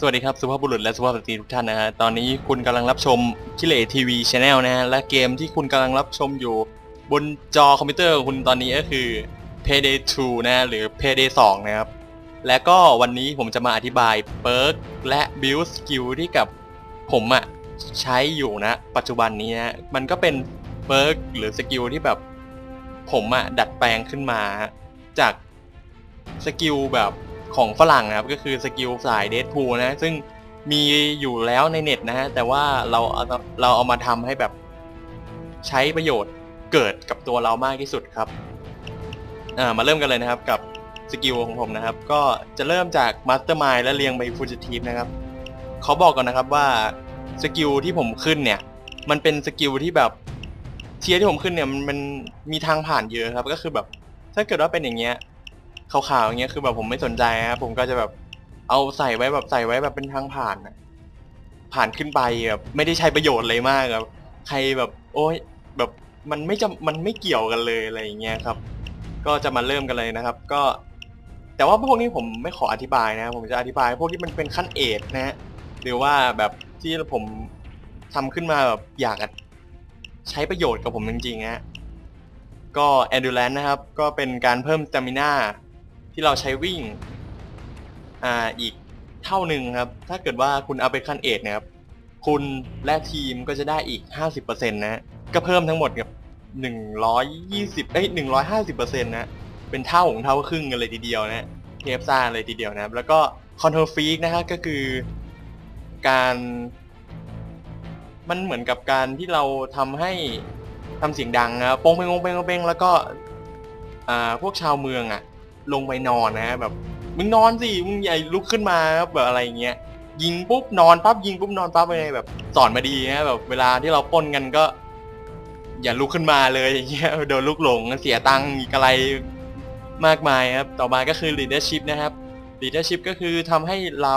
สวัสดีครับ สุภาพบุรุษและสุภาพสตรีทุกท่านนะฮะ ตอนนี้คุณกำลังรับชมคิเลทีวีช anel นะฮะ และเกมที่คุณกำลังรับชมอยู่ บนจอคอมพิวเตอร์ของคุณตอนนี้ก็คือ Payday 2 นะหรือ Payday 2 นะครับ และก็วันนี้ผมจะมาอธิบายเปิร์กและ build skill ที่กับผมอะใช้อยู่นะ ปัจจุบันนี้นะมันก็เป็นเปิร์กหรือสกิลที่แบบผมอะดัดแปลงขึ้นมาจากสกิลแบบ ของฝรั่งนะครับ ก็คือสกิลสายเดทพูนะ ซึ่งมีอยู่แล้วในเน็ตนะฮะ แต่ว่าเราเอาเราเอามาทำให้แบบใช้ประโยชน์เกิดกับตัวเรามากที่สุดครับอ่ามาเริ่มกันเลยนะครับกับสกิลของผมนะครับ ก็จะเริ่มจากมาสเตอร์มายและเรียงไปฟูจิทีฟนะครับเขาบอกก่อนนะครับว่าสกิลที่ผมขึ้นเนี่ย มันเป็นสกิลที่แบบเทียที่ผมขึ้นเนี่ยมันมันมีทางผ่านเยอะครับ ก็คือแบบถ้าเกิดว่าเป็นอย่างเงี้ย ขาวๆอย่างเงี้ยคือแบบผมไม่สนใจนะครับผมก็จะแบบเอาใส่ไว้แบบใส่ไว้แบบเป็นทางผ่านนะผ่านขึ้นไปแบบไม่ได้ใช้ประโยชน์เลยมากครับ ใครแบบ โอ้ยแบบมันไม่จำมันไม่เกี่ยวกันเลยอะไรอย่างเงี้ยครับ ก็จะมาเริ่มกันเลยนะครับ ก็ แต่ว่าพวกนี้ผมไม่ขออธิบายนะผมจะอธิบาย พวกที่มันเป็นขั้นเอทนะฮะหรือว่าแบบที่ผมทำขึ้นมาแบบอยากใช้ประโยชน์กับผมจริงๆฮะก็ endurance นะครับ ก็เป็นการเพิ่ม stamina ที่เราใช้วิ่งอ่าอีกเท่าหนึ่งครับ ถ้าเกิดว่าคุณเอาไปขั้นเอทนะครับ คุณและทีมก็จะได้อีก 50%นะก็เพิ่มทั้งหมดกับ120เอ้ย150%นะเป็นเท่าของเท่าครึ่งกันเลยทีเดียวนะเทฟซ่าเลยทีเดียวนะครับ แล้วก็คอนโทรฟีกนะฮะก็คือการมันเหมือนกับการที่เราทำให้ทำเสียงดังนะโป้งเป้งปงเป้งปงเป้งแล้วก็อ่าพวกชาวเมืองอะ ลงไปนอนนะแบบมึงนอนสิมึงใหญ่ลุกขึ้นมาครับแบบอะไรอย่างเงี้ยยิงปุ๊บนอนปั๊บยิงปุ๊บนอนปั๊บอะไรแบบสอนมาดีนะแบบเวลาที่เราป้นกันก็ อย่าลุกขึ้นมาเลยอย่างเงี้ยโดนลุกหลงเสียตังค์อะไรมากมายครับ ต่อมาก็คือ leadership นะครับ leadership ก็คือทำให้เรา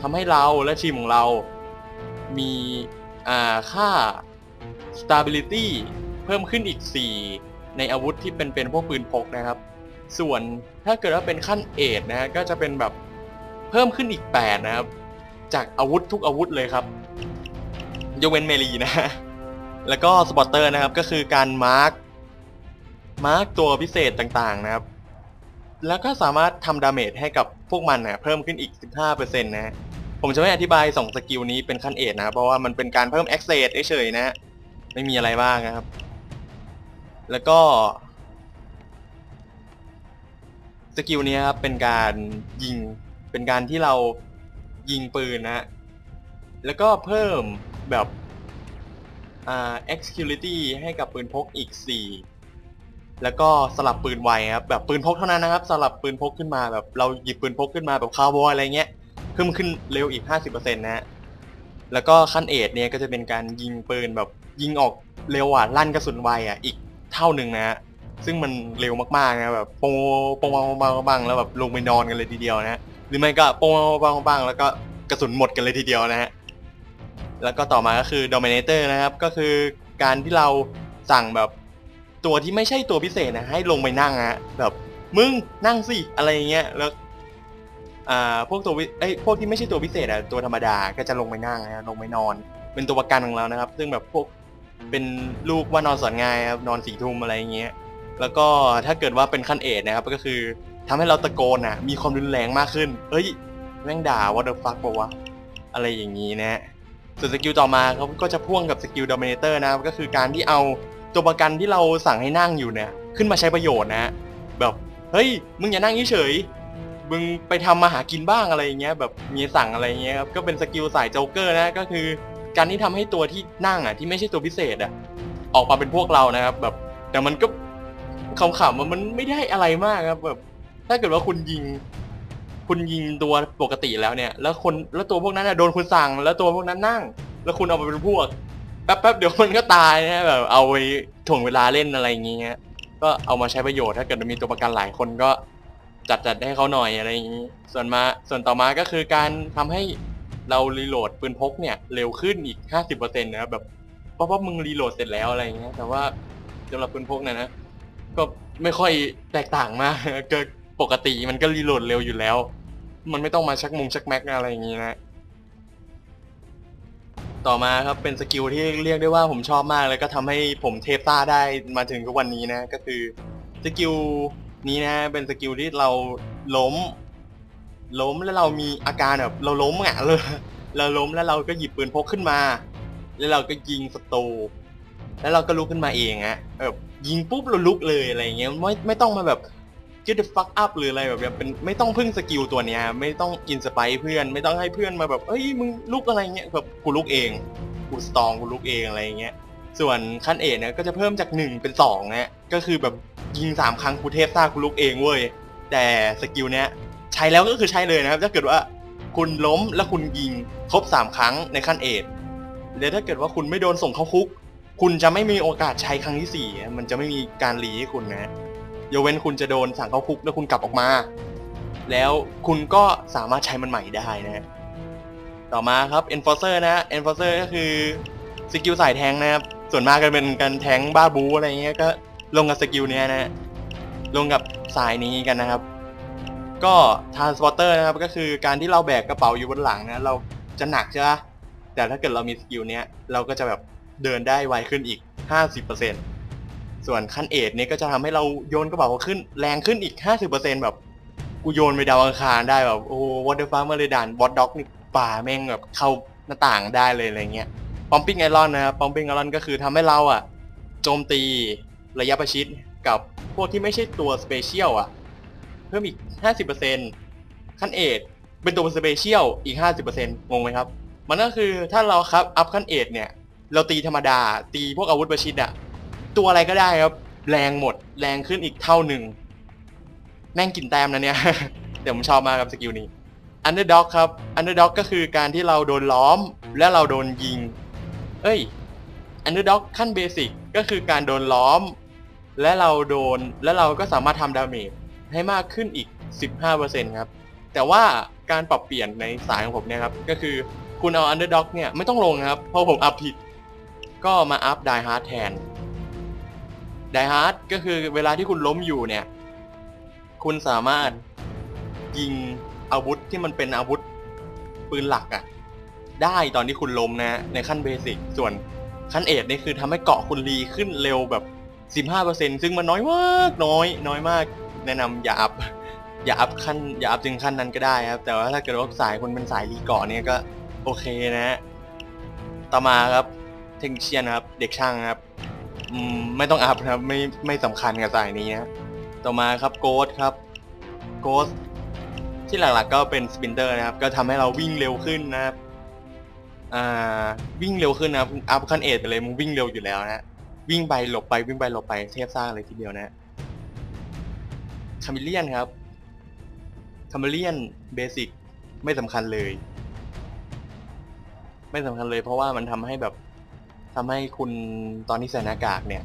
ทำให้เราและทีมของเรา มีอ่าค่า stability เพิ่มขึ้นอีก 4 ในอาวุธที่เป็นเป็นพวกปืนพกนะครับ ส่วนถ้าเกิดว่าเป็นขั้นเอทนะฮะก็จะเป็นแบบเพิ่มขึ้นอีก 8 นะครับ จากอาวุธทุกอาวุธเลยครับยกเว้นเมลีนะแล้วก็สปอตเตอร์นะครับก็คือการมาร์กมาร์กตัวพิเศษต่างๆนะครับ แล้วก็สามารถทำดาเมจให้กับพวกมันนะเพิ่มขึ้นอีก 15%นะฮะผมจะไม่อธิบาย 2 สกิลนี้เป็นขั้นเอทนะ เพราะว่ามันเป็นการเพิ่ม access เฉยๆนะ ไม่มีอะไรบ้างนะครับ แล้วก็ สกิลนี้ครับเป็นการยิงเป็นการที่เรายิงปืนนะฮะแล้วก็เพิ่มแบบอ่า executivity ให้กับปืนพกอีก 4 แล้วก็สลับปืนไวครับแบบปืนพกเท่านั้นนะครับ สลับปืนพกขึ้นมาแบบเราหยิบปืนพกขึ้นมาแบบคาวบอยอะไรเงี้ยเพิ่มขึ้นเร็วอีก 50%นะฮะแล้วก็ขั้นเอทเนี่ยก็จะเป็นการยิงปืนแบบยิงออกเร็วอะลั่นกระสุนไวอะอีกเท่าหนึ่งนะฮะ ซึ่งมันเร็วมากๆนะแบบโปงโปงปังปังปังปังแล้วแบบลงไปนอนกันเลยทีเดียวนะฮะหรือไม่ก็โปงปังปังปังแล้วก็กระสุนหมดกันเลยทีเดียวนะฮะแล้วก็ต่อมาก็คือ Dominator นะครับ ก็คือการที่เราสั่งแบบตัวที่ไม่ใช่ตัวพิเศษนะให้ลงไปนั่งฮะแบบมึงนั่งสิอะไรเงี้ยแล้วอ่าพวกตัววิเอ้พวกที่ไม่ใช่ตัวพิเศษอะตัวธรรมดาก็จะลงไปนั่งนะลงไปนอน เป็นตัวประกันของเรานะครับ ซึ่งแบบพวกเป็นลูกว่านอนสอนง่ายครับนอนสี่ทุ่มอะไรเงี้ย แล้วก็ถ้าเกิดว่าเป็นขั้นเอทนะครับก็คือทำให้เราตะโกนอะมีความรุนแรงมากขึ้นเอ้ยแม่งด่าว่าเดอะฟักบอกว่าอะไรอย่างนี้นะฮะส่วนสกิลต่อมาเขาก็จะพ่วงกับสกิลด o มิเนเตอร์นะก็คือการที่เอาตัวประกันที่เราสั่งให้นั่งอยู่เนี่ย ขึ้นมาใช้ประโยชน์นะ แบบเฮ้ยมึงอย่านั่งเฉยมึงไปทำมาหากินบ้างอะไรอย่างเงี้ยแบบมีสั่งอะไรเงี้ยครับก็เป็นสกิลสายโจ๊กเกอร์นะก็คือ การที่ทำให้ตัวที่นั่งอะที่ไม่ใช่ตัวพิเศษอะออกมาเป็นพวกเรานะครับแบบแต่มันก็ ขำๆมันมันไม่ได้อะไรมากครับแบบถ้าเกิดว่าคุณยิง คุณยิงตัวปกติแล้วเนี่ย แล้วคนแล้วตัวพวกนั้นนะโดนคุณสั่ง แล้วตัวพวกนั้นนั่ง แล้วคุณเอาไปเป็นพวกแป๊บๆเดี๋ยวมันก็ตายนะแบบเอาไปถ่วงเวลาเล่นอะไรอย่างเงี้ยก็เอามาใช้ประโยชน์ถ้าเกิดมีตัวประกันหลายคนก็จัดจัดให้เขาหน่อยอะไรอย่างงี้ ส่วนมาส่วนต่อมาก็คือการทำให้เรารีโหลดปืนพกเนี่ยเร็วขึ้นอีก 50%นะครับแบบเพราะว่ามึงรีโหลดเสร็จแล้วอะไรอย่างเงี้ยแต่ว่าสำหรับปืนพกเนี่ยนะ ก็ไม่ค่อยแตกต่างมาก ก็ปกติมันก็รีโหลดเร็วอยู่แล้ว มันไม่ต้องมาชักมุงชักแม็กอะไรอย่างงี้นะ ต่อมาครับเป็นสกิลที่เรียกได้ว่าผมชอบมากเลยก็ทำให้ผมเทพต้าได้มาถึงทุกวันนี้นะ ก็คือสกิลนี้นะเป็นสกิลที่เราล้ม ล้มแล้วเรามีอาการแบบเราล้มอะเราเราล้มแล้วเราก็หยิบปืนพกขึ้นมา แล้วเราก็ยิงศัตรู แล้วเราก็ลุกขึ้นมาเองอะแบบยิงปุ๊บเราลุกเลยอะไรเงี้ยไม่ไม่ต้องมาแบบ get the fuck up หรืออะไรแบบเนี้ยเป็นไม่ต้องพึ่งสกิลตัวเนี้ยไม่ต้องอินสไปเพื่อน ไม่ต้องให้เพื่อนมาแบบเอ้ยมึงลุกอะไรเงี้ยแบบกูลุกเองกูสตองกูลุกเองอะไรเงี้ยส่วนขั้นเอกเนี่ยก็จะเพิ่มจากหนึ่งเป็นสองเนี่ยก็คือแบบยิงสามครั้งกูเทพซ่ากูลุกเองเว้ยแต่สกิลเนี้ยใช้แล้วก็คือใช้เลยนะครับถ้าเกิดว่าคุณล้มแล้วคุณยิงครบสามครั้งในขั้นเอกแล้วถ้าเกิดว่าคุณไม่โดนส่งเข้าคุก คุณจะไม่มีโอกาสใช้ครั้งที่สี่มันจะไม่มีการรีให้คุณนะยกเว้นคุณจะโดนสั่งเข้าคุกแล้วคุณกลับออกมา แล้วคุณก็สามารถใช้มันใหม่ได้นะต่อมาครับ enforcer นะ enforcer ก็คือสกิลสายแทงนะครับส่วนมากก็เป็นการแทงบ้าบูอะไรเงี้ยก็ลงกับสกิลเนี้ยนะลงกับสายนี้กันนะครับ ก็ transporter นะครับก็คือการที่เราแบกกระเป๋าอยู่บนหลังนะเราจะหนักใช่ปะแต่ถ้าเกิดเรามีสกิลเนี้ยเราก็จะแบบ เดินได้ไวขึ้นอีก 50%ส่วนขั้นเอทเนี่ยก็จะทำให้เราโยนกระเป๋าขึ้นแรงขึ้นอีก 50%แบบกูโยนไปดาวอังคารได้แบบโอ้วอเตอร์ฟ้าเมื่อเลยดานวอตด็อกนี่ป่าแม่งแบบเข้าหน้าต่างได้เลยอะไรเงี้ยปอมปิ้งไอรอนนะครับปอมปิ้งไอรอนก็คือทำให้เราอะโจมตีระยะประชิดกับพวกที่ไม่ใช่ตัวสเปเชียลอะ เพิ่มอีก 50%ขั้นเอทเป็นตัวสเปเชียลอีก 50%งงไหมครับ มันก็คือถ้าเราครับอัพขั้นเอทเนี่ย เราตีธรรมดา ตีพวกอาวุธประชิดอะตัวอะไรก็ได้ครับ แรงหมด แรงขึ้นอีกเท่าหนึ่ง แม่งกินแต้มนะเนี่ยแต่ผมชอบมากครับสกิลนี้ Underdog ครับ Underdog ก็คือการที่เราโดนล้อมและเราโดนยิง เอ้ย Underdog ขั้นเบสิกก็คือการโดนล้อม และเราโดนและเราก็สามารถทำดาเมจให้มากขึ้นอีก 15%ครับแต่ว่าการปรับเปลี่ยนในสายของผมเนี่ยครับก็คือคุณเอา Underdog เนี่ยไม่ต้องลงครับเพราะผมอัพผิด ก็มาอัพ Die Hard แทน Die Hard ก็คือเวลาที่คุณล้มอยู่เนี่ย คุณสามารถยิงอาวุธที่มันเป็นอาวุธปืนหลักอะได้ตอนที่คุณล้มนะในขั้นเบสิกส่วนขั้นเอทนี่คือทำให้เกาะคุณรีขึ้นเร็วแบบ15%ซึ่งมันน้อยมากน้อย น้อยมาก แนะนำอย่าอัพอย่าอัพขั้นอย่าอัพถึงขั้นนั้นก็ได้ครับ แต่ว่าถ้าเกิดว่าสายคุณเป็นสายรีเกาะเนี่ยก็โอเคนะ ต่อมาครับ เทคนิเชียนครับ เด็กช่างครับอืมไม่ต้องอัพนะครับ ไม่ไม่สำคัญกับสายนี้นะต่อมาครับโกดครับโกดที่หลักๆก็เป็นสปินเตอร์นะครับ ก็ทำให้เราวิ่งเร็วขึ้นนะครับอ่าวิ่งเร็วขึ้นนะครับอัพขั้นเอทไปเลยมึงวิ่งเร็วอยู่แล้วนะวิ่งไปหลบไปวิ่งไปหลบไปเทพสร้างเลยทีเดียวนะคามิเลียนครับคามิเลียนเบสิกไม่สำคัญเลย ไม่สำคัญเลยเพราะว่ามันทำให้แบบ ทำให้คุณตอนที่ใส่หน้ากากเนี่ย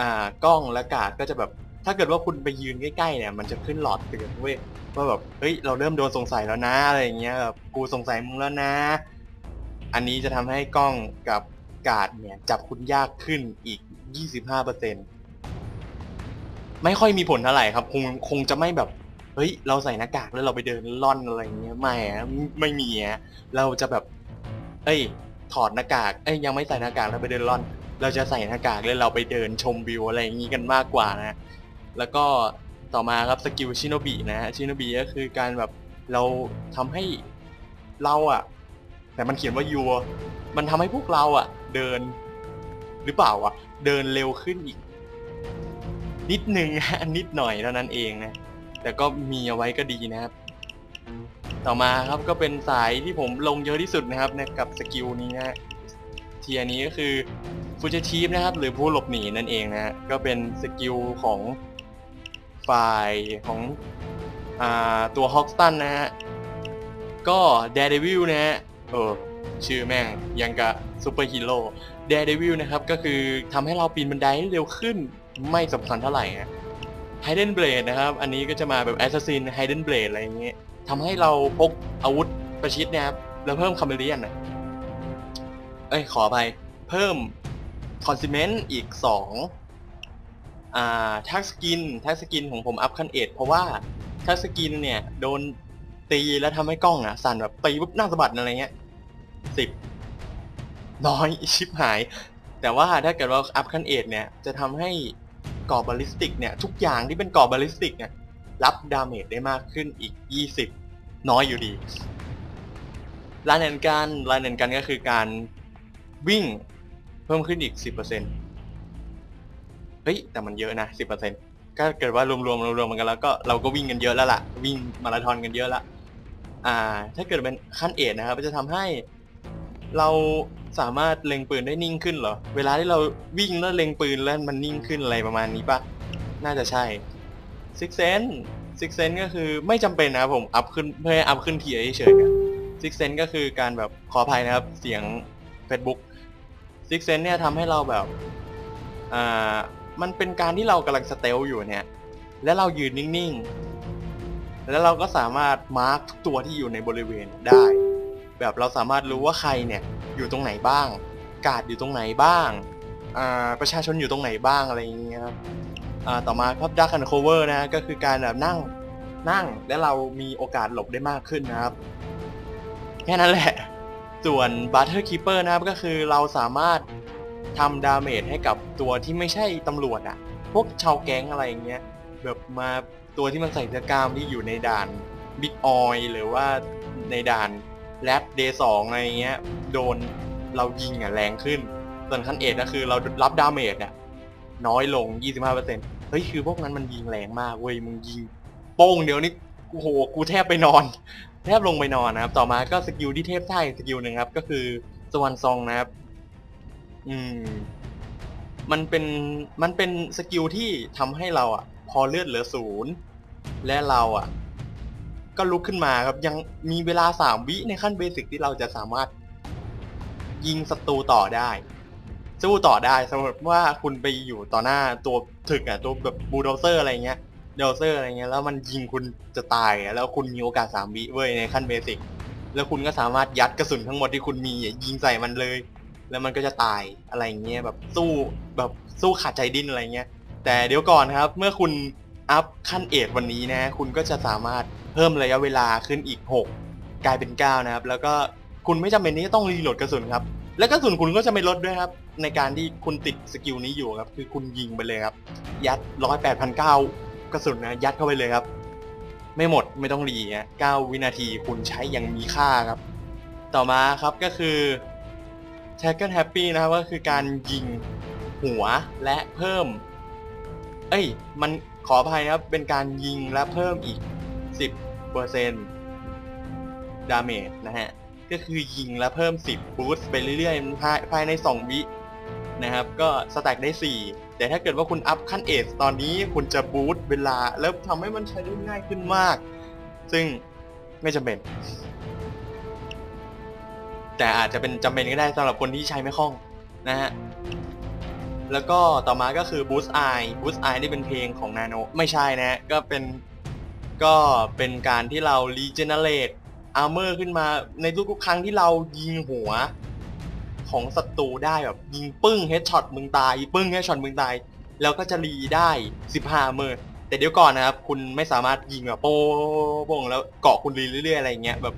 อ่ากล้องและกาดก็จะแบบ ถ้าเกิดว่าคุณไปยืนใกล้ๆเนี่ย มันจะขึ้นหลอดเตือนเว้ยว่าแบบเฮ้ยเราเริ่มโดนสงสัยแล้วนะอะไรอย่างเงี้ยแบบกูสงสัยมึงแล้วนะ อันนี้จะทำให้กล้องกับกาดเนี่ยจับคุณยากขึ้นอีก 25%ไม่ค่อยมีผลเท่าไหร่ครับ คงคงจะไม่แบบ เฮ้ย เราใส่หน้ากากแล้วเราไปเดินล่อนอะไรอย่างเงี้ยไม่อะไม่มีอะเราจะแบบ เอ้ย ถอดหน้ากากเอ้ยยังไม่ใส่หน้ากากแล้วไปเดินล่อน เราจะใส่หน้ากากแล้วเราไปเดินชมวิวอะไรอย่างงี้กันมากกว่านะ แล้วก็ต่อมาครับสกิลชิโนบินะฮะชิโนบิก็คือการแบบเราทำให้เราอะแต่มันเขียนว่ายูมันทำให้พวกเราอะเดิน หรือเปล่าวะเดินเร็วขึ้นอีก นิดนึงนิดหน่อยเท่านั้นเองนะแต่ก็มีเอาไว้ก็ดีนะครับ ต่อมาครับก็เป็นสายที่ผมลงเยอะที่สุดนะครับนะกับสกิลนี้นะฮะเทียนี้ก็คือฟูจิทีฟนะครับหรือผู้หลบหนีนั่นเองนะฮะก็เป็นสกิลของฝ่ายของอตัวฮอกสตันนะฮะก็ Daredevil นะฮะเออชื่อแม่งยังกับซูเปอร์ฮีโร่ Daredevil นะครับก็คือทำให้เราปีนบันไดเร็วขึ้นไม่สำคัญเท่าไหร่นะ Hidden Blade นะครับ อันนี้ก็จะมาแบบ Assassin Hidden Blade อะไรอย่างเงี้ย ทำให้เราพกอาวุธประชิดเนะครับ แล้วเพิ่มคาเมเลียนนะเอ้ยขอไปเพิ่มคอนซิเมนต์อีก2อ่าทักสกินทักสกินของผมอัพขั้นเอ็ดเพราะว่าถ้าสกินเนี่ย โดนตีแล้วทำให้กล้องอะ สั่นแบบตีปุ๊บหน้าสะบัดอะไรเงี้ยสิบน้อยชิบหาย แต่ว่าถ้าเกิดว่าอัพขั้นเอทเนี่ย จะทำให้กรอบบาลิสติกเนี่ย ทุกอย่างที่เป็นกรอบบาลิสติกเนี่ย รับดาเมจได้มากขึ้นอีก 20 น้อยอยู่ดีลานแห่งการลานแห่งการก็คือการวิ่งเพิ่มขึ้นอีก 10%เฮ้ย แต่มันเยอะนะ 10%ก็เกิดว่ารวมๆรวมๆมันกันแล้วก็เราก็วิ่งกันเยอะแล้วล่ะ วิ่งมาราธอนกันเยอะละอ่า ถ้าเกิดเป็นขั้นเอทนะครับจะทำให้เราสามารถเล็งปืนได้นิ่งขึ้นเหรอ เวลาที่เราวิ่งแล้วเล็งปืนแล้วมันนิ่งขึ้นอะไรประมาณนี้ปะน่าจะใช่ Six Sense Six Sense ก็คือไม่จำเป็นนะครับผมอัพขึ้นเพื่ออัพขึ้นทีเฉยๆ Six Sense ก็คือการแบบขออภัยนะครับเสียง Facebook Six Sense เนี่ยทำให้เราแบบอ่ามันเป็นการที่เรากำลังสเตลอยู่เนี่ย แล้วเรายืนนิ่งๆ แล้วเราก็สามารถมาร์กทุกตัวที่อยู่ในบริเวณได้ แบบเราสามารถรู้ว่าใครเนี่ยอยู่ตรงไหนบ้าง กาดอยู่ตรงไหนบ้างอ่าประชาชนอยู่ตรงไหนบ้างอะไรอย่างเงี้ยครับ อ่าต่อมาครับ Dark Undercover นะก็คือการแบบนั่งนั่งและเรามีโอกาสหลบได้มากขึ้นนะครับ แค่นั้นแหละ ส่วน Butter Keeper นะครับก็คือเราสามารถทำดาเมจให้กับตัวที่ไม่ใช่ตำรวจอะพวกชาวแก๊งอะไรอย่างเงี้ยแบบมาตัวที่มันใส่เสื้อกล้ามที่อยู่ในด่านบิ๊กออยหรือว่าในด่านแรดเดย์สองอะไรเงี้ยโดนเรายิงอะแรงขึ้น ส่วนขั้นเอทก็คือเรารับดาเมจอะน้อยลง 25% เฮ้ยคือพวกนั้นมันยิงแรงมากเว้ยมึงยิงโป้งเดี๋ยวนี่โอ้โหกูแทบไปนอน แทบลงไปนอนนะครับ ต่อมาก็สกิลที่เทพใช่สกิลหนึ่งครับ ก็คือสวรรค์ซองนะครับ อืม มันเป็นมันเป็นสกิลที่ทำให้เราอะ พอเลือดเหลือศูนย์และเราอะ ก็ลุกขึ้นมาครับยังมีเวลาสามวิในขั้นเบสิกที่เราจะสามารถยิงศัตรูต่อได้ สู้ต่อได้สมมติว่าคุณไปอยู่ต่อหน้าตัวถึกอะตัวแบบบูโดเซอร์อะไรเงี้ยเดลเซอร์อะไรเงี้ยแล้วมันยิงคุณจะตายอะแล้วคุณมีโอกาสสามวิเว้ยในขั้นเบสิกแล้วคุณก็สามารถยัดกระสุนทั้งหมดที่คุณมียิงใส่มันเลย แล้วมันก็จะตายอะไรเงี้ยแบบสู้แบบสู้ขาดใจดิ้นอะไรเงี้ยแต่เดี๋ยวก่อนครับ เมื่อคุณอัพขั้นเอทวันนี้นะ คุณก็จะสามารถเพิ่มระยะเวลาขึ้นอีก 6 กลายเป็น 9 นะครับ แล้วก็คุณไม่จำเป็นที่จะต้องรีโหลดกระสุนครับ และกระสุนคุณก็จะไม่ลดด้วยครับ ในการที่คุณติดสกิลนี้อยู่ครับ คือคุณยิงไปเลยครับ ยัดร้อยแปดพันเก้ากระสุนนะยัดเข้าไปเลยครับ ไม่หมดไม่ต้องรีฮะเก้าวินาทีคุณใช้อย่างมีค่าครับ ต่อมาครับก็คือ t a g g e Happy นะครับก็คือการยิงหัวและเพิ่ม เอ้ย มันขออภัยนะครับ เป็นการยิงและเพิ่มอีก 10%ดาเมจนะฮะ ก็คือยิงและเพิ่ม 10 บูสต์ไปเรื่อยๆ ภายภายใน 2 วิ นะครับ ก็สแต็กได้ 4 แต่ถ้าเกิดว่าคุณอัพขั้นเอสตอนนี้คุณจะบูตเวลา แล้วทำให้มันใช้ได้ง่ายขึ้นมาก ซึ่งไม่จำเป็น แต่อาจจะเป็นจำเป็นก็ได้สำหรับคนที่ใช้ไม่คล่องนะฮะแล้วก็ต่อมาก็คือ Boost Eye Boost Eye นี่เป็นเพลงของ Nano ไม่ใช่นะ ก็เป็นก็เป็นการที่เรา regenerate armor ขึ้นมาในทุกๆครั้งที่เรายิงหัว ของศัตรูได้แบบยิงปึ้ง headshot มึงตายปึ้ง headshot มึงตาย แล้วก็จะรีได้ 15 armor แต่เดี๋ยวก่อนนะครับ คุณไม่สามารถยิงแบบโป้งแล้วเกาะคุณรีเรื่อยๆอะไรเงี้ยแบบ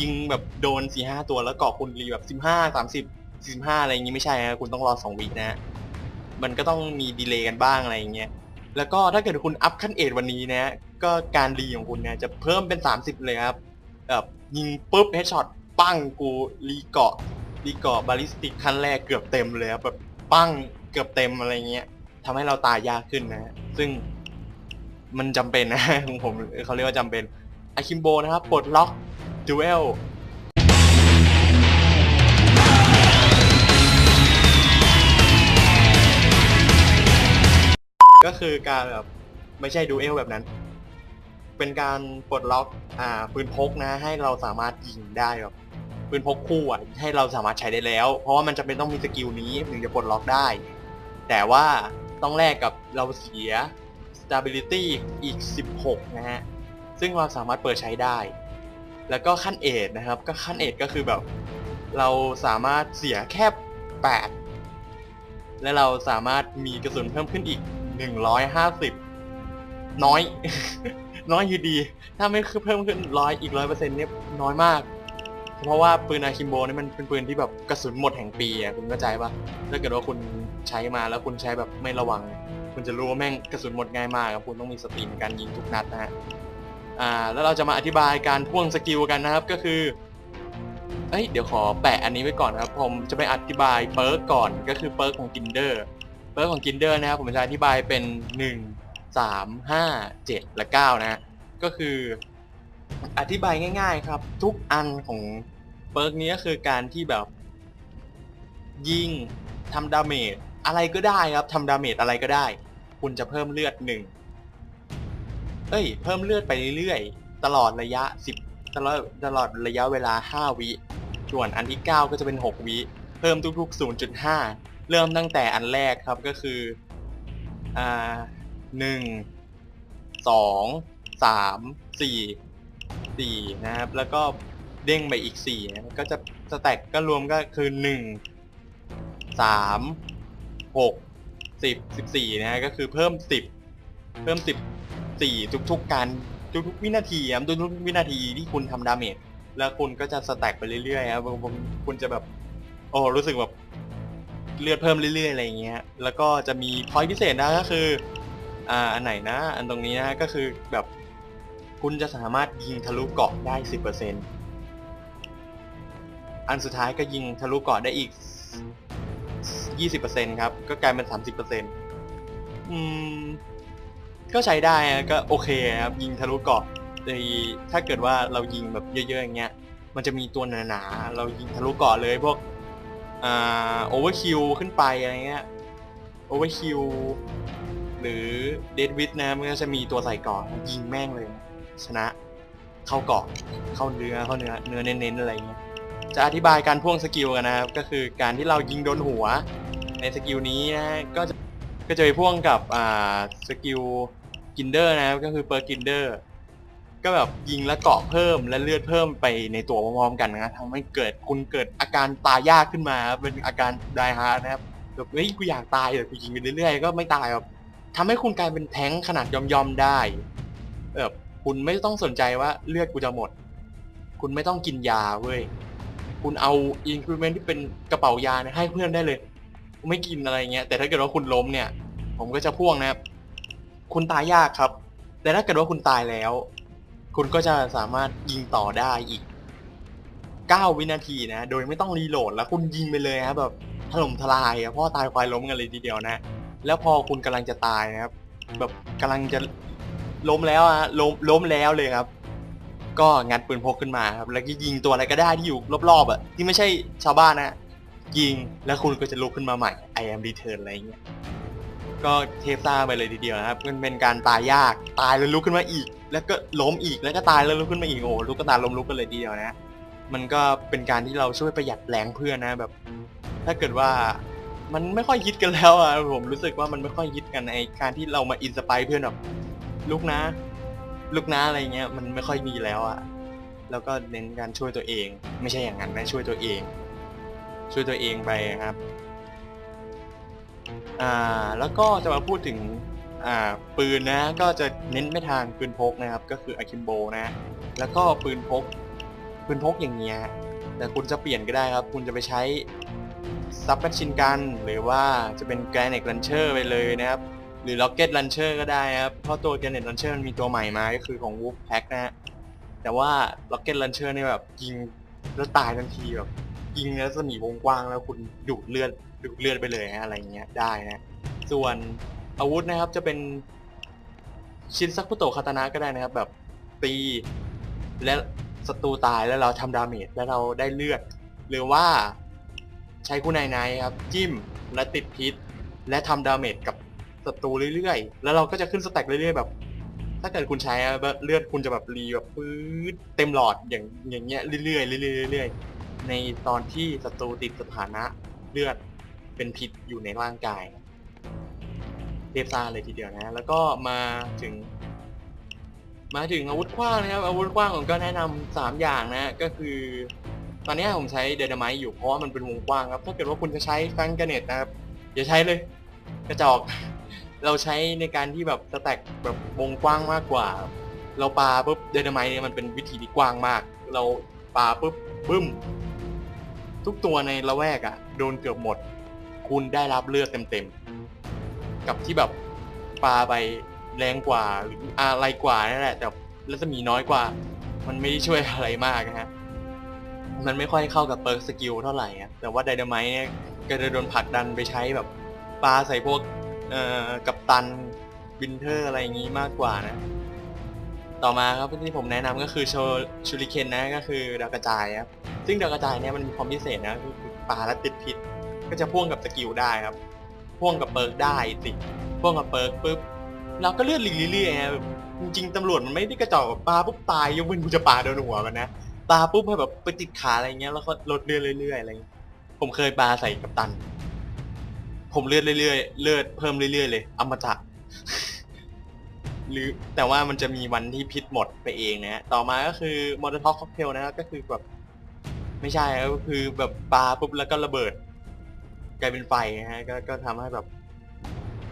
ยิงแบบโดนสี่ห้าตัวแล้วเกาะคุณรีแบบสิบห้าสามสิบสี่สิบห้าอะไรอย่างงี้ไม่ใช่นะคุณต้องรอสองวินะ มันก็ต้องมีดีเลย์กันบ้างอะไรอย่างเงี้ยแล้วก็ถ้าเกิดคุณอัพขั้นเอทวันนี้นะก็การรีของคุณเนี่ยจะเพิ่มเป็น 30 เลยครับแบบยิงปุ๊บเฮดช็อตปั้งกูรีเกาะ รีเกาะบาลิสติกขั้นแรกเกือบเต็มเลยครับแบบปั้งเกือบเต็มอะไรเงี้ยทำให้เราตายยากขึ้นนะฮะซึ่งมันจำเป็นนะ ของผมเขาเรียกว่าจำเป็นอาคิมโบนะครับปลดล็อกดูเอลก็คือการแบบไม่ใช่ดูเอลแบบนั้น เป็นการปลดล็อกอ่าปืนพกนะ ให้เราสามารถยิงได้แบบ ปืนพกคู่อะให้เราสามารถใช้ได้แล้ว เพราะว่ามันจะเป็นต้องมีสกิลนี้ถึงจะปลดล็อกได้ แต่ว่าต้องแลกกับเราเสีย stability อีก 16 นะฮะ ซึ่งเราสามารถเปิดใช้ได้ แล้วก็ขั้นเอทนะครับ ก็ขั้นเอทก็คือแบบ เราสามารถเสียแค่ 8 และเราสามารถมีกระสุนเพิ่มขึ้นอีก 150 น้อย น้อยอยู่ดี ถ้าไม่คือเพิ่มขึ้นร้อยอีกร้อยเปอร์เซ็นต์เนี่ยน้อยมาก เพราะว่าปืนอาคิมโบนี่มันเป็นปืนที่แบบกระสุนหมดแห่งปีอะคุณเข้าใจปะถ้าเกิดว่าคุณใช้มาแล้วคุณใช้แบบไม่ระวัง คุณจะรู้ว่าแม่งกระสุนหมดง่ายมากครับคุณต้องมีสติในการยิงทุกนัดนะฮะอ่าแล้วเราจะมาอธิบายการพ่วงสกิลกันนะครับก็คือเอ้ยเดี๋ยวขอแปะอันนี้ไว้ก่อนนะครับผมจะไปอธิบายเปิร์กก่อนก็คือเปิร์กของกินเดอร์เปิร์กของกินเดอร์นะครับผมจะอธิบายเป็น 1 3 5 7 และ 9 นะฮะก็คือ อธิบายง่าย ๆ ครับ ทุกอันของเปิร์กนี้ก็คือการที่แบบ ยิงทำดาเมจอะไรก็ได้ครับทำดาเมจอะไรก็ได้ คุณจะเพิ่มเลือดหนึ่งเอ้ย เพิ่มเลือดไปเรื่อยๆ ตลอดระยะ 10 ตลอดตลอดระยะเวลา 5 วิส่วนอันที่ 9 ก็จะเป็น 6 วิ เพิ่มทุก ๆ 0.5 เริ่มตั้งแต่อันแรกครับก็คือ อ่าหนึ่งสอง สี่นะครับ แล้วก็เด้งไปอีกสี่นะก็จะสแต็กก็รวมก็คือหนึ่งสามหกสิบสิบสี่นะฮะก็คือเพิ่มสิบเพิ่มสิบสี่ทุกๆการทุกๆวินาทีครับทุกๆวินาทีที่คุณทำดาเมจแล้วคุณก็จะสแต็กไปเรื่อยๆครับคุณจะแบบโอ้รู้สึกแบบเลือดเพิ่มเรื่อยๆอะไรอย่างเงี้ย แล้วก็จะมีพอยต์พิเศษนะก็คือ อ่า อันไหนนะ อันตรงนี้นะ ก็คือแบบ คุณจะสามารถยิงทะลุเกาะได้สิบเปอร์เซ็นอันสุดท้ายก็ยิงทะลุเกาะได้อีกยี่สิบเปอร์เซ็นครับ ก็กลายเป็นสามสิบเปอร์เซ็นอืม ก็ใช้ได้ก็โอเคครับ ยิงทะลุเกาะในถ้าเกิดว่าเรายิงแบบเยอะๆอย่างเงี้ย มันจะมีตัวหนาๆ เรายิงทะลุเกาะเลยพวกอ่าโอเวอร์คิวขึ้นไปอะไรเงี้ยโอเวอร์คิวหรือเดดวิดนะมันก็จะมีตัวใส่เกาะยิงแม่งเลย ชนะ เข้าเกาะเข้าเนื้อเข้าเนื้อเนื้อเน้นๆอะไรเงี้ยจะอธิบายการพ่วงสกิลกันนะครับ ก็คือการที่เรายิงโดนหัว ในสกิลนี้นะก็จะก็จะไปพ่วงกับอ่าสกิลกินเดอร์นะครับก็คือเปอร์กินเดอร์ก็แบบยิงแล้วเกาะเพิ่มและเลือดเพิ่มไปในตัวพร้อมๆกันนะทำให้เกิดคุณเกิดอาการตายยากขึ้นมาครับเป็นอาการไดฮาร์ดนะครับแบบเฮ้ยกูอยากตายแต่กูยิงไปเรื่อยๆก็ไม่ตายแบบทำให้คุณกลายเป็นแท้งขนาดยอมๆได้แบบ คุณไม่ต้องสนใจว่าเลือดกูจะหมด คุณไม่ต้องกินยาเว้ย คุณเอาอินคริเมนที่เป็นกระเป๋ายาเนี่ยให้เพื่อนได้เลย ไม่กินอะไรเงี้ย แต่ถ้าเกิดว่าคุณล้มเนี่ย ผมก็จะพ่วงนะครับ คุณตายยากครับ แต่ถ้าเกิดว่าคุณตายแล้ว คุณก็จะสามารถยิงต่อได้อีก 9 วินาทีนะ โดยไม่ต้องรีโหลด แล้วคุณยิงไปเลยครับแบบถล่มทลายอะเพราะว่าตายควายล้มกันเลยทีเดียวนะ แล้วพอคุณกำลังจะตายนะครับ แบบกำลังจะ ล้มแล้วอะล้มล้มแล้วเลยครับ ก็งัดปืนพกขึ้นมาครับแล้วก็ยิงตัวอะไรก็ได้ที่อยู่รอบๆอะที่ไม่ใช่ชาวบ้านนะยิงแล้วคุณก็จะลุกขึ้นมาใหม่ I am return อะไรเงี้ยก็เทปซ่าไปเลยทีเดียวนะครับมันเป็นการตายยากตายแล้วลุกขึ้นมาอีก แล้วก็ล้มอีกแล้วก็ตายแล้วลุกขึ้นมาอีกโอ้ลุกก็ตายล้มลุกกันเลยทีเดียวนะ มันก็เป็นการที่เราช่วยประหยัดแรงเพื่อนนะแบบ ถ้าเกิดว่ามันไม่ค่อยฮิตกันแล้วอะผมรู้สึกว่ามันไม่ค่อยฮิตกันในการที่เรามาอินสปายเพื่อนแบบ ลุกนะ ลุกนะอะไรเงี้ยมันไม่ค่อยมีแล้วอะแล้วก็เน้นการช่วยตัวเอง ไม่ใช่อย่างนั้นนะช่วยตัวเอง ช่วยตัวเองไปครับอ่าแล้วก็จะมาพูดถึงอ่าปืนนะก็จะเน้นไปทางปืนพกนะครับ ก็คืออาคิมโบนะ แล้วก็ปืนพกปืนพกอย่างเงี้ยแต่คุณจะเปลี่ยนก็ได้ครับ คุณจะไปใช้ซับแมชชินกัน หรือว่าจะเป็นแกรเนตลันเชอร์ไปเลยนะครับ หรือล็อกเก็ตลันเชอร์ก็ได้ครับ เพราะตัวแกรเนตลันเชอร์มันมีตัวใหม่มาก็คือของ Wolf Pack นะฮะ แต่ว่าล็อกเก็ตลันเชอร์นี่แบบยิงแล้วตายทันทีแบบยิงแล้วสมีวงกว้างแล้วคุณดูดเลือดดูดเลือดไปเลยฮะอะไรเงี้ยได้นะ ส่วนอาวุธนะครับจะเป็นชินซักคุโตคาตานะก็ได้นะครับ แบบตีและศัตรูตายแล้วเราทำดาเมจแล้วเราได้เลือด หรือว่าใช้คู่นายนครับ จิ้มและติดพิษ และทำดาเมจกับ ศัตรูเรื่อยๆ แล้วเราก็จะขึ้นสแต็กเรื่อยๆแบบ ถ้าเกิดคุณใช้เลือดคุณจะแบบรีแบบปื๊ดเต็มหลอดอย่างอย่างเงี้ยเรื่อยๆเรื่อยๆเรื่อยๆในตอนที่ศัตรูติดสถานะเลือดเป็นพิษอยู่ในร่างกายเทพซ่าเลยทีเดียวนะ แล้วก็มาถึง มาถึงอาวุธขว้างนะครับ อาวุธขว้างผมก็แนะนำสามอย่างนะ ก็คือ ตอนนี้ผมใช้เดนามายอยู่เพราะว่ามันเป็นวงกว้างครับ ถ้าเกิดว่าคุณจะใช้แฟงกเนตนะครับ อย่าใช้เลย กระจอก เราใช้ในการที่แบบสแต็กแบบวงกว้างมากกว่า เราปาปุ๊บเดนไมต์เนี่ยมันเป็นวิธีที่กว้างมาก เราปาปุ๊บบึ้ม ทุกตัวในละแวกอะ่ะโดนเกือบหมด คุณได้รับเลือดเต็มๆ กับที่แบบปาไปแรงกว่าหรืออะไรกว่านั่นแหละ แต่รัศมีน้อยกว่า มันไม่ได้ช่วยอะไรมากนะฮะมันไม่ค่อยเข้ากับเปิร์กสกิลเท่าไหร่อะแต่ว่าไดนาไมต์เนี่ยก็จะโดนผลักดันไปใช้แบบปาใส่พวก เอ่อกับตันวินเทอร์อะไรอย่างงี้มากกว่านะ ต่อมาครับที่ผมแนะนำก็คือโชชูริเคนนะก็คือดาวกระจายครับ ซึ่งดาวกระจายเนี่ยมันมีความพิเศษนะก็คือปาแล้วติดพิษ ก็จะพ่วงกับสกิลได้ครับ พ่วงกับเปิร์กได้สิพ่วงกับเปิร์กปุ๊บเราก็เลื่อนลิงเรื่อยๆครับจริงๆตำรวจมันไม่ได้กระจอกแบบปาปุ๊บตายยกเว้นกูจะปาโดนหัวมันนะปาปุ๊บให้แบบไปติดขาอะไรเงี้ยแล้วก็ลดเลือดเรื่อยๆอะไรผมเคยปาใส่กับตัน ผมเลือดเรื่อยๆ เลือดเพิ่มเรื่อยๆ เลยอมตะหรือแต่ว่ามันจะมีวันที่พิษหมดไปเองนะฮะต่อมาก็คือมอเตอร์ท็อกค็อกเทลนะก็คือแบบไม่ใช่ก็คือแบบปาปุ๊บแล้วก็ระเบิด กลายเป็นไฟนะฮะก็ก็ทำให้แบบ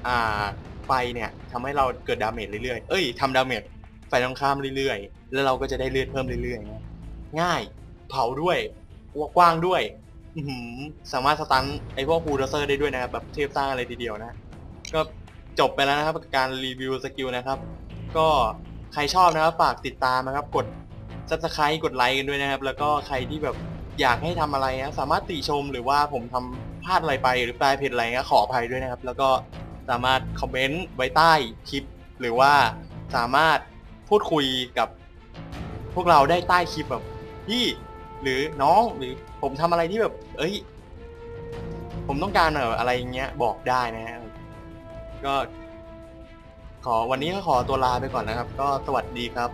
อ่าไฟเนี่ยทำให้เราเกิดดาเมจเรื่อยๆ เอ้ยทำดาเมจไฟตรงข้ามเรื่อยๆ แล้วเราก็จะได้เลือดเพิ่มเรื่อยๆ ง่าย เผาด้วยกว้างด้วย อื้อหือสามารถสตันไอพวกฮูดเซอร์ได้ด้วยนะครับแบบเทพสร้างอะไรทีเดียวนะ ก็จบไปแล้วนะครับกับการรีวิวสกิลนะครับ ก็ใครชอบนะครับฝากติดตามนะครับ กด subscribe กดไลค์กันด้วยนะครับ แล้วก็ใครที่แบบอยากให้ทำอะไรนะสามารถติชมหรือว่าผมทำพลาดอะไรไปหรือแปลผิดอะไรเงี้ยขออภัยด้วยนะครับ แล้วก็สามารถคอมเมนต์ไว้ใต้คลิป หรือว่าสามารถพูดคุยกับ พวกเราได้ใต้คลิปแบบพี่หรือน้องหรือ ผมทำอะไรที่แบบ เอ้ย ผมต้องการแบบอะไรเงี้ย บอกได้นะฮะก็ ขอวันนี้ก็ขอตัวลาไปก่อนนะครับ ก็สวัสดีครับ